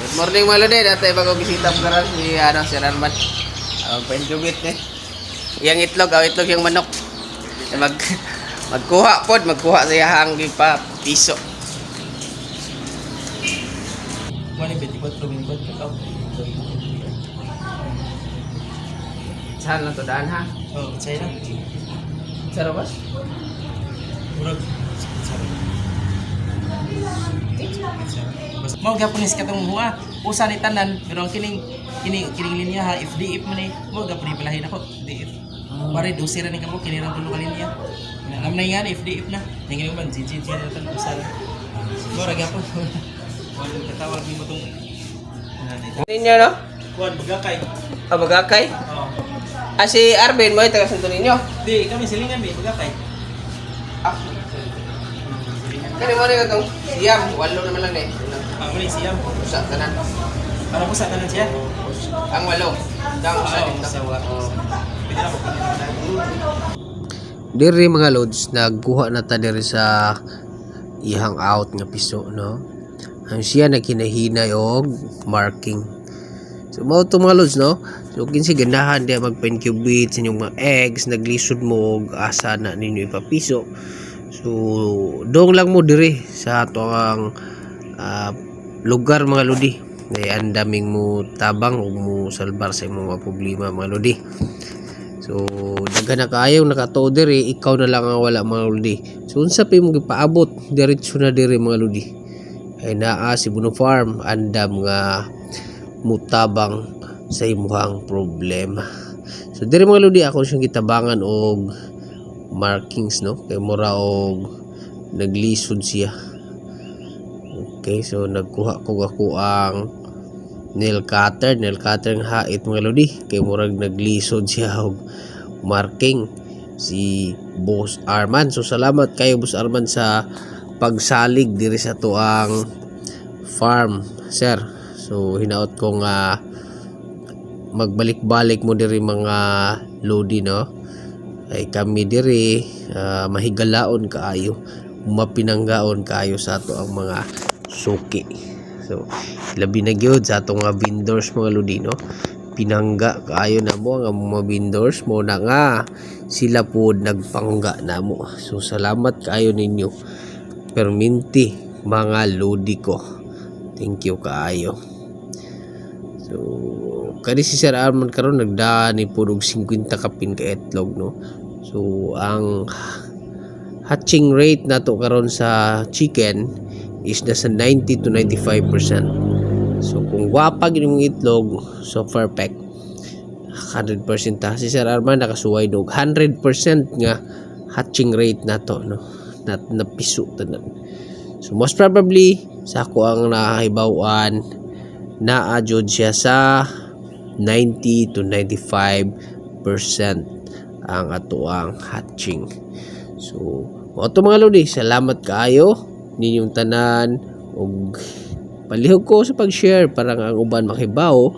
Good morning mga lodi. Dati bago bisita ko karon si ano si Arman. Ang penjubit ni. Yang itlog, aw itlog yung manok. Eh, Mag magkuha pod, magkuha sa iyang pa piso. Kuan ni 24 minuto ka. Saan lang to daan ha? Oh, say lang. Sa robas? Murag. Basta mao gapon is katong huwa. Usa ni tanan pero ang kining kining kining linya ha if di if man ni mo gapon balahin ako. Di if. Pare dosi ra ni kamo kini ra tulo ka linya. Alam na yan if di if na. Tingin mo man jiji jiji na tan usa. Ra gapon. Wala katawag ni mo tong Ninyo no? Kuan bagakay. Ah, bagakay? Oh. Ah, si Arvin mo, taga Santo Niño. Di kami silingan mi bagakay. Ah, kani mo rin itong siyam, walo naman lang eh. Ni siyam. Usa, tanan. Para mo sa tanan siya. Ang walo. Dang usa dito. usawa. Pwede na Diri mga lods, nagkuha na ta diri sa ihang out nga piso, no? Ang siya na kinahinay og marking. So, mao to mga lods, no? So, kinsi ganahan di mag-pencubate sa inyong mga eggs, naglisod mo og asa na ninyo ipapiso. So, dong lang mo diri sa ato ang ah, lugar mga lodi. Dahil ang daming mo tabang o mo salbar sa imong mga problema mga lodi. So, daghan na kaayaw nakatuo diri, ikaw na lang ang wala mga ludi. So, unsa pa mo gipaabot diretso na diri mga ludi. Ay naa si Buno Farm andam nga mutabang sa imuhang problema. So, diri mga ludi ako siyang gitabangan og markings no kay mura og naglisod siya. Okay, so nagkuha ko ako ang nail cutter, nail cutter nga hait mga lodi kay murag naglisod siya og marking si Boss Arman. So salamat kayo Boss Arman sa pagsalig diri sa tuang farm, sir. So hinaot ko nga magbalik-balik mo diri mga lodi no. Ay kami diri ah, mahigalaon kaayo, mapinanggaon kaayo sa ato ang mga suki. So labi na gyud sa atong mga vendors mga lodi no? Pinangga kaayo na mo ang mga vendors. Mo na nga sila po nagpangga na mo. So salamat kaayo ninyo. Perminti mga lodi ko. Thank you kaayo. So kani si Sir Arman karon nagdaan ni pudog 50 kapin ka etlog no? So ang hatching rate nato karon sa chicken is nasa 90 to 95%. So kung gwapa gid mong itlog, so perfect. 100% ta. Si Sir Arman nakasuway dog 100% nga hatching rate nato no. Nat napiso tanan. So most probably sa ako ang nahibawan na jud siya sa 90 to 95% ang ato ang hatching. So, to mga lodi, salamat kaayo ninyong tanan og palihog ko sa pag-share para nga ang uban makibaw